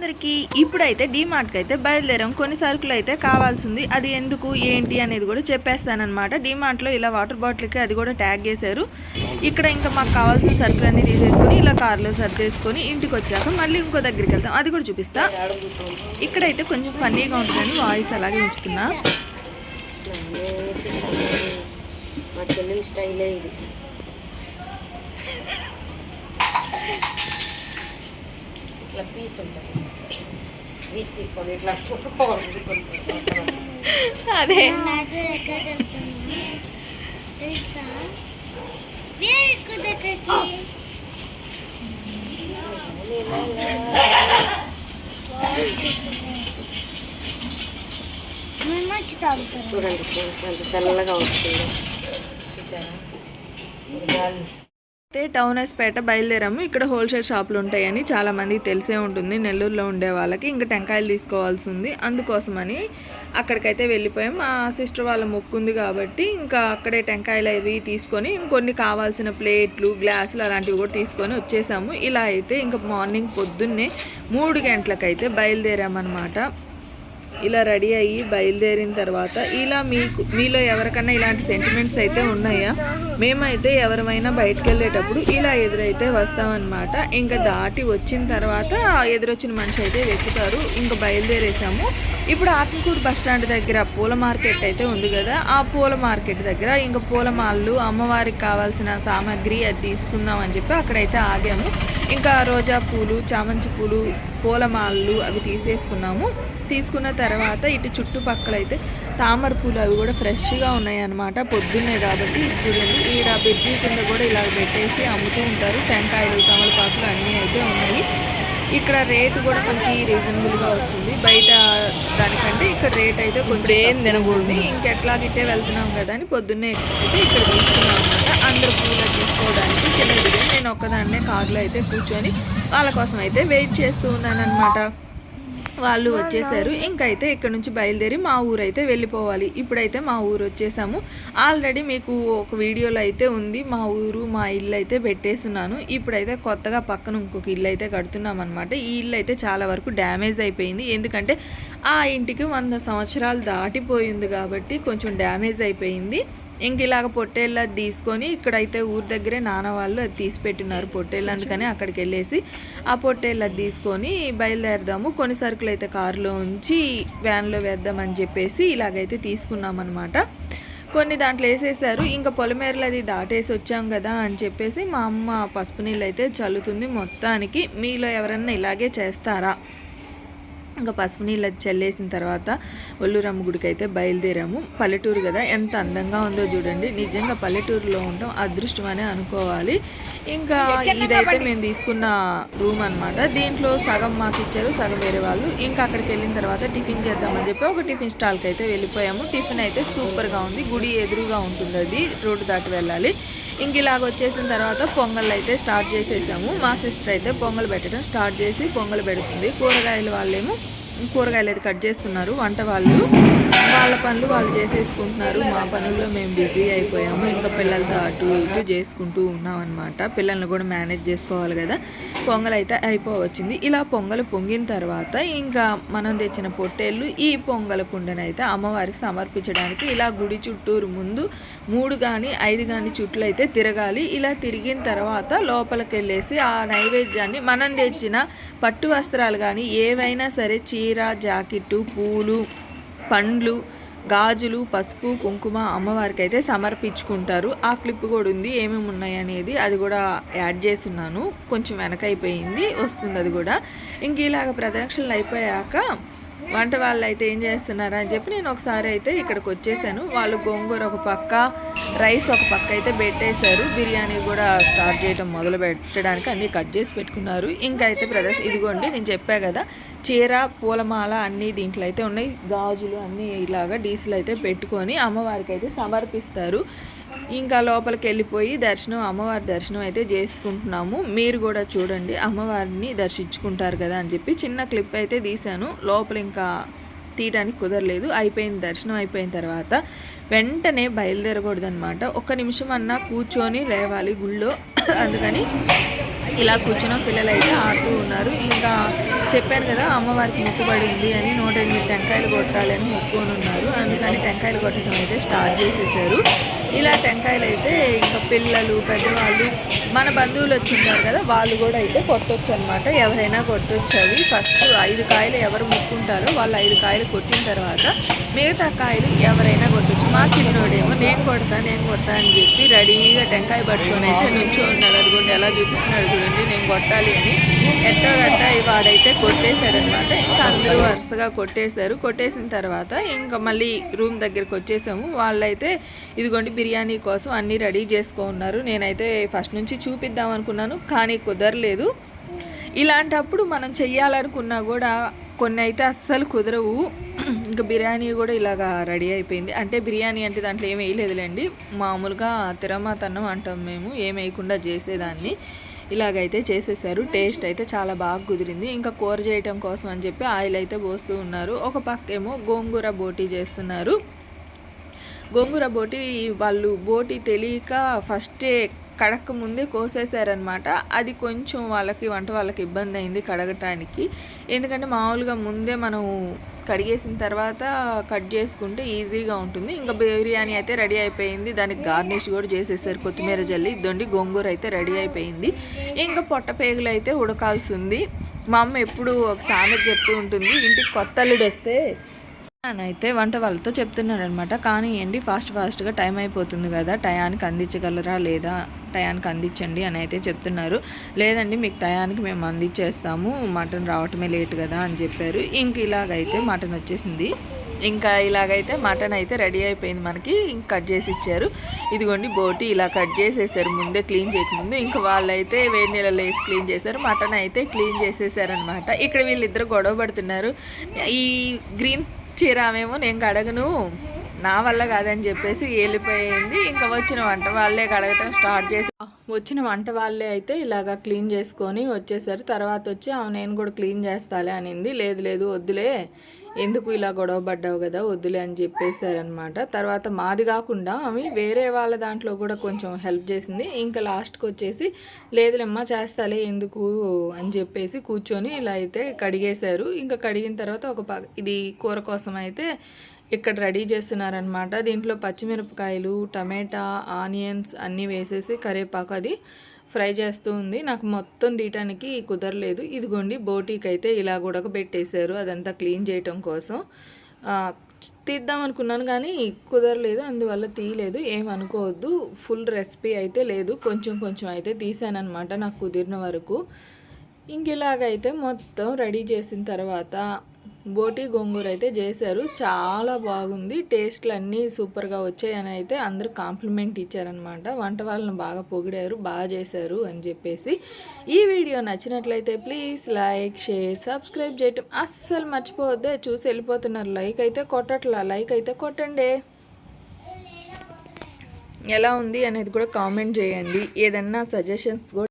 అందరికి ఇప్పుడైతే డీమార్ట్కి అయితే బయలుదేరాం. కొన్ని సరుకులు అయితే కావాల్సింది. అది ఎందుకు ఏంటి అనేది కూడా చెప్పేస్తానమాట డీమార్ట్లో ఇలా వాటర్ బాటిల్కి అది కూడా ట్యాగ్ చేశారు. ఇక్కడ ఇంకా మాకు కావాల్సిన సరుకులన్నీ తీసేసుకొని ఇలా కార్లో సర్దేసుకొని ఇంటికి వచ్చాక మళ్ళీ ఇంకో దగ్గరికి వెళ్తాం. అది కూడా చూపిస్తా. ఇక్కడైతే కొంచెం ఫన్నీగా ఉంటుందని వాయిస్ అలాగే ఉంచుతున్నా. మా స్టైలే ఇది. ఇట్లా పీస్ ఉంటుంది. పీస్ తీసుకొని ఇట్లా అదే. చూడండి తెల్లగా వస్తుంది. అయితే టౌన్ పేట బయలుదేరాము. ఇక్కడ హోల్సేల్ షాపులు ఉంటాయని చాలా మందికి తెలిసే ఉంటుంది. నెల్లూరులో ఉండే వాళ్ళకి ఇంకా టెంకాయలు తీసుకోవాల్సి ఉంది అందుకోసమని అక్కడికైతే వెళ్ళిపోయాం. మా సిస్టర్ వాళ్ళ మొక్కు ఉంది కాబట్టి ఇంకా అక్కడే టెంకాయలు అవి తీసుకొని ఇంకొన్ని కావాల్సిన ప్లేట్లు గ్లాసులు అలాంటివి కూడా తీసుకొని వచ్చేసాము. ఇలా అయితే ఇంకా మార్నింగ్ పొద్దున్నే మూడు గంటలకైతే బయలుదేరామన్నమాట. ఇలా రెడీ అయ్యి బయలుదేరిన తర్వాత ఇలా మీకు మీలో ఎవరికన్నా ఇలాంటి సెంటిమెంట్స్ అయితే ఉన్నాయా? మేమైతే ఎవరమైనా బయటకు వెళ్ళేటప్పుడు ఇలా ఎదురైతే వస్తామన్నమాట. ఇంకా దాటి వచ్చిన తర్వాత ఎదురొచ్చిన మనిషి అయితే వెతుతారు ఇంకా బయలుదేరేసాము. ఇప్పుడు ఆత్మకూరు బస్ స్టాండ్ దగ్గర పూల మార్కెట్ అయితే ఉంది కదా ఆ పూల మార్కెట్ దగ్గర ఇంకా పూల మాళ్ళు అమ్మవారికి కావాల్సిన సామాగ్రి అది తీసుకుందాం అని చెప్పి అక్కడైతే ఆగాము. ఇంకా రోజా పూలు చామంతి పూలు పూలమాలలు అవి తీసేసుకున్నాము. తీసుకున్న తర్వాత ఇటు చుట్టుపక్కల అయితే తామర పూలు అవి కూడా ఫ్రెష్గా ఉన్నాయి అన్నమాట పొద్దున్నే కాబట్టి చూడండి ఈడ బెడ్జీ కింద కూడా ఇలా పెట్టేసి అమ్ముతూ ఉంటారు. టెంకాయలు తమలపాకులు అన్నీ అయితే ఉన్నాయి. ఇక్కడ రేటు కూడా మనకి రీజనబుల్గా వస్తుంది. బయట దానికంటే ఇక్కడ రేట్ అయితే కొంచెం ఏం తినకూడదు. ఇంకెట్లాగితే వెళ్తున్నాం కదా అని పొద్దున్నే అయితే ఇక్కడ తీసుకున్నాం అనమాట అందరు పూలు తీసుకోవడానికి కింద నేను ఒక్కదాన్నే కార్లో అయితే కూర్చొని వాళ్ళ కోసం అయితే వెయిట్ చేస్తూ ఉన్నాను అనమాట వాళ్ళు వచ్చేసారు. ఇంకైతే ఇక్కడ నుంచి బయలుదేరి మా ఊరు అయితే వెళ్ళిపోవాలి. ఇప్పుడైతే మా ఊరు వచ్చేసాము. ఆల్రెడీ మీకు ఒక వీడియోలో అయితే ఉంది. మా ఊరు మా ఇల్లు అయితే పెట్టేస్తున్నాను. ఇప్పుడైతే కొత్తగా పక్కన ఇంకొక ఇల్లు అయితే కడుతున్నాం అనమాట ఈ ఇల్లు అయితే చాలా వరకు డ్యామేజ్ అయిపోయింది. ఎందుకంటే ఆ ఇంటికి వంద సంవత్సరాలు దాటిపోయింది కాబట్టి కొంచెం డ్యామేజ్ అయిపోయింది. ఇంక ఇలాగ పొట్టేళ్ళు అది తీసుకొని ఇక్కడైతే ఊరి దగ్గరే నాన్న వాళ్ళు అది తీసి పెట్టినారు పొట్టేళ్ళు అందుకని అక్కడికి వెళ్ళేసి ఆ పొట్టేళ్ళు అది తీసుకొని బయలుదేరదాము. కొన్ని సరుకులు అయితే కారులో ఉంచి వ్యాన్లో వేద్దామని చెప్పేసి ఇలాగైతే తీసుకున్నాం అనమాట కొన్ని దాంట్లో వేసేసారు. ఇంకా పొలమేరలు అది దాటేసి వచ్చాం కదా అని చెప్పేసి మా అమ్మ పసుపు నీళ్ళు అయితే చల్లుతుంది మొత్తానికి. మీలో ఎవరన్నా ఇలాగే చేస్తారా? ఇంకా పసుపు నీళ్ళు చల్లేసిన తర్వాత ఒల్లూరమ్మ గుడికి అయితే బయలుదేరాము. పల్లెటూరు కదా ఎంత అందంగా ఉందో చూడండి. నిజంగా పల్లెటూరులో ఉండటం అదృష్టం అనే అనుకోవాలి. ఇంకా ఇదైతే మేము తీసుకున్న రూమ్ అన్నమాట. దీంట్లో సగం మాకు ఇచ్చారు సగం వేరే వాళ్ళు. ఇంకా అక్కడికి వెళ్ళిన తర్వాత టిఫిన్ చేద్దామని చెప్పి ఒక టిఫిన్ స్టాల్కి అయితే వెళ్ళిపోయాము. టిఫిన్ అయితే సూపర్గా ఉంది. గుడి ఎదురుగా ఉంటుంది అది రోడ్డు దాటి వెళ్ళాలి. ఇంక ఇలాగ వచ్చేసిన తర్వాత పొంగల్ అయితే స్టార్ట్ చేసేసాము. మా సిస్టర్ అయితే పొంగల్ పెట్టడం స్టార్ట్ చేసి పొంగల్ పెడుతుంది. కూరగాయలు వాళ్ళేమో కూరగాయలు అయితే కట్ చేస్తున్నారు. వంట వాళ్ళు వాళ్ళ పనులు వాళ్ళు చేసేసుకుంటున్నారు. మా పనుల్లో మేము బిజీ అయిపోయాము. ఇంకా పిల్లలతో అటు ఇటు చేసుకుంటూ ఉన్నాం పిల్లల్ని కూడా మేనేజ్ చేసుకోవాలి కదా. పొంగల్ అయితే అయిపోవచ్చింది. ఇలా పొంగలు పొంగిన తర్వాత ఇంకా మనం తెచ్చిన పొట్టేళ్ళు ఈ పొంగల కుండనైతే అమ్మవారికి సమర్పించడానికి ఇలా గుడి చుట్టూరు ముందు మూడు కానీ ఐదు కానీ చుట్లు అయితే తిరగాలి. ఇలా తిరిగిన తర్వాత లోపలికి వెళ్ళేసి ఆ నైవేద్యాన్ని మనం తెచ్చిన పట్టు వస్త్రాలు కానీ ఏవైనా సరే చీర జాకెట్టు పూలు పండ్లు గాజులు పసుపు కుంకుమ అమ్మవారికి అయితే సమర్పించుకుంటారు. ఆ క్లిప్ కూడా ఉంది ఏమేమి ఉన్నాయి అనేది అది కూడా యాడ్ చేస్తున్నాను. కొంచెం వెనకైపోయింది వస్తుంది అది కూడా. ఇంక ఇలాగ ప్రదక్షిణలు అయిపోయాక వంట వాళ్ళు అయితే ఏం చేస్తున్నారా అని చెప్పి నేను ఒకసారి అయితే ఇక్కడికి వచ్చేసాను. వాళ్ళు గోంగూర ఒక పక్క రైస్ ఒక పక్క అయితే పెట్టేశారు. బిర్యానీ కూడా స్టార్ట్ చేయడం మొదలు పెట్టడానికి అన్నీ కట్ చేసి పెట్టుకున్నారు. ఇంకా అయితే బ్రదర్స్ ఇదిగోండి నేను చెప్పా కదా చీర పూలమాల అన్నీ దీంట్లో అయితే ఉన్నాయి. గాజులు అన్నీ ఇలాగా డీసులు అయితే పెట్టుకొని అమ్మవారికి అయితే సమర్పిస్తారు. ఇంకా లోపలికి వెళ్ళిపోయి దర్శనం అమ్మవారి దర్శనం అయితే చేసుకుంటున్నాము. మీరు కూడా చూడండి అమ్మవారిని దర్శించుకుంటారు కదా అని చెప్పి చిన్న క్లిప్ అయితే తీశాను. లోపల ఇంకా తీయడానికి కుదరలేదు. అయిపోయింది దర్శనం అయిపోయిన తర్వాత వెంటనే బయలుదేరకూడదు అనమాట ఒక్క నిమిషం అన్నా కూర్చొని లేవాలి గుళ్ళో. అందుకని ఇలా కూర్చున్న పిల్లలు అయితే ఆడుతూ ఉన్నారు. ఇంకా చెప్పాను కదా అమ్మవారికి మొక్కుబడి ఉంది అని నూట ఎనిమిది టెంకాయలు కొట్టాలి అని మొక్కుకొని ఉన్నారు. అందుకని టెంకాయలు కొట్టడం అయితే స్టార్ట్ చేసేసారు. ఇలా టెంకాయలు అయితే ఇంకా పిల్లలు పెద్దవాళ్ళు మన బంధువులు వచ్చింటారు కదా వాళ్ళు కూడా అయితే కొట్టొచ్చు అనమాట ఎవరైనా కొట్టొచ్చు అవి. ఫస్ట్ ఐదు కాయలు ఎవరు ముక్కుంటారో వాళ్ళు ఐదు కాయలు కొట్టిన తర్వాత మిగతా కాయలు ఎవరైనా కొట్టొచ్చు. మా చిన్నోడేమో నేను కొడతా నేను కొడతా అని చెప్పి రెడీగా టెంకాయ పట్టుకొని అయితే నుంచో ఉన్నాడు. అదిగోండి ఎలా చూపిస్తున్నాడు చూడండి నేను కొట్టాలి అని. ఎట్టో గట్ట వాడైతే కొట్టేశాడనమాట ఇంకా అందరూ వరుసగా కొట్టేశారు. కొట్టేసిన తర్వాత ఇంకా మళ్ళీ రూమ్ దగ్గరికి వచ్చేసాము. వాళ్ళైతే ఇదిగోండి బిర్యానీ కోసం అన్నీ రెడీ చేసుకో ఉన్నారు నేనైతే ఫస్ట్ నుంచి చూపిద్దాం అనుకున్నాను కానీ కుదరలేదు. ఇలాంటప్పుడు మనం చెయ్యాలనుకున్నా కూడా కొన్ని అయితే అస్సలు కుదరవు. ఇంకా బిర్యానీ కూడా ఇలాగా రెడీ అయిపోయింది. అంటే బిర్యానీ అంటే దాంట్లో ఏం వేయలేదులేండి. మామూలుగా తిరమాతన్నం అంటాం మేము ఏం వేయకుండా చేసేదాన్ని. ఇలాగైతే చేసేసారు. టేస్ట్ అయితే చాలా బాగా కుదిరింది. ఇంకా కూర చేయటం కోసం అని చెప్పి ఆయిల్ అయితే పోస్తూ ఉన్నారు. ఒక పక్కేమో గోంగూర బోటీ చేస్తున్నారు. గోంగూర బోటి వాళ్ళు బోటి తెలియక ఫస్టే కడక్క ముందే కోసేసారనమాట అది కొంచెం వాళ్ళకి వంట వాళ్ళకి ఇబ్బంది అయింది కడగటానికి. ఎందుకంటే మామూలుగా ముందే మనం కడిగేసిన తర్వాత కట్ చేసుకుంటే ఈజీగా ఉంటుంది. ఇంకా బిర్యానీ అయితే రెడీ అయిపోయింది. దానికి గార్నిష్ కూడా చేసేసారు. కొత్తిమీర జల్లి ఇదండి గోంగూర అయితే రెడీ అయిపోయింది. ఇంకా పొట్ట పేగులు అయితే ఉడకాల్సి ఉంది. మా అమ్మ ఎప్పుడు ఒక సామెత చెప్తూ ఉంటుంది. ఇంటికి కొత్త అల్లుడు వస్తే అయితే వంట వాళ్ళతో చెప్తున్నారనమాట కానీ ఏంటి ఫాస్ట్ ఫాస్ట్గా టైం అయిపోతుంది కదా టయానికి అందించగలరా లేదా టయానికి అందించండి అని అయితే చెప్తున్నారు. లేదండి మీకు టయానికి మేము అందించేస్తాము మటన్ రావటమే లేట్ కదా అని చెప్పారు. ఇంక ఇలాగైతే మటన్ వచ్చేసింది. ఇంకా ఇలాగైతే మటన్ అయితే రెడీ అయిపోయింది మనకి ఇంక కట్ చేసి ఇచ్చారు. ఇదిగోండి బోటి ఇలా కట్ చేసేసారు ముందే క్లీన్ చేయకముందు. ఇంకా వాళ్ళైతే వేడి నీళ్ళలో వేసి క్లీన్ చేశారు మటన్ అయితే క్లీన్ చేసేసారనమాట ఇక్కడ వీళ్ళిద్దరు గొడవ పడుతున్నారు. ఈ గ్రీన్ చీరామేమో నేను కడగను. నా వల్ల కాదని చెప్పేసి వెళ్ళిపోయింది. ఇంకా వచ్చిన వంట వాళ్ళే కడగటం స్టార్ట్ చేసి వచ్చిన వంట వాళ్ళే అయితే ఇలాగా క్లీన్ చేసుకొని వచ్చేసారు. తర్వాత వచ్చి "ఆ, నేను కూడా క్లీన్ చేస్తాలే అనింది. లేదు లేదు వద్దులే. ఎందుకు ఇలా గొడవ పడ్డావు కదా వద్దులే అని చెప్పేశారనమాట తర్వాత మాది కాకుండా ఆమె వేరే వాళ్ళ దాంట్లో కూడా కొంచెం హెల్ప్ చేసింది. ఇంకా లాస్ట్కి వచ్చేసి లేదులేమ్మా చేస్తాలే ఎందుకు అని చెప్పేసి కూర్చొని ఇలా అయితే కడిగేశారు. ఇంకా కడిగిన తర్వాత ఒక ఇది కూర కోసం అయితే ఇక్కడ రెడీ చేస్తున్నారనమాట దీంట్లో పచ్చిమిరపకాయలు టమాటా ఆనియన్స్ అన్నీ వేసేసి కరివేపాకు అది ఫ్రై చేస్తూ ఉంది. నాకు మొత్తం తీయటానికి కుదరలేదు. ఇదిగోండి బోటీకి అయితే ఇలా ఉడకబెట్టేశారు అదంతా క్లీన్ చేయటం కోసం. తీద్దాం అనుకున్నాను కానీ కుదరలేదు. అందువల్ల తీయలేదు. ఏమనుకోవద్దు ఫుల్ రెసిపీ అయితే లేదు. కొంచెం కొంచెం అయితే తీసానమాట నాకు కుదిరిన వరకు. ఇంక ఇలాగైతే మొత్తం రెడీ చేసిన తర్వాత బోటి గోంగూర అయితే చేశారు. చాలా బాగుంది. టేస్ట్లు అన్నీ సూపర్గా వచ్చాయని అయితే అందరూ కాంప్లిమెంట్ ఇచ్చారనమాట వంట వాళ్ళని బాగా పొగిడారు బాగా చేశారు అని చెప్పేసి. ఈ వీడియో నచ్చినట్లయితే ప్లీజ్ లైక్ షేర్ సబ్స్క్రైబ్ చేయటం అస్సలు మర్చిపోవద్దే. చూసి వెళ్ళిపోతున్నారు. లైక్ అయితే కొట్టట్లా. లైక్ అయితే కొట్టండి. ఎలా ఉంది అనేది కూడా కామెంట్ చేయండి. ఏదన్నా సజెషన్స్ కూడా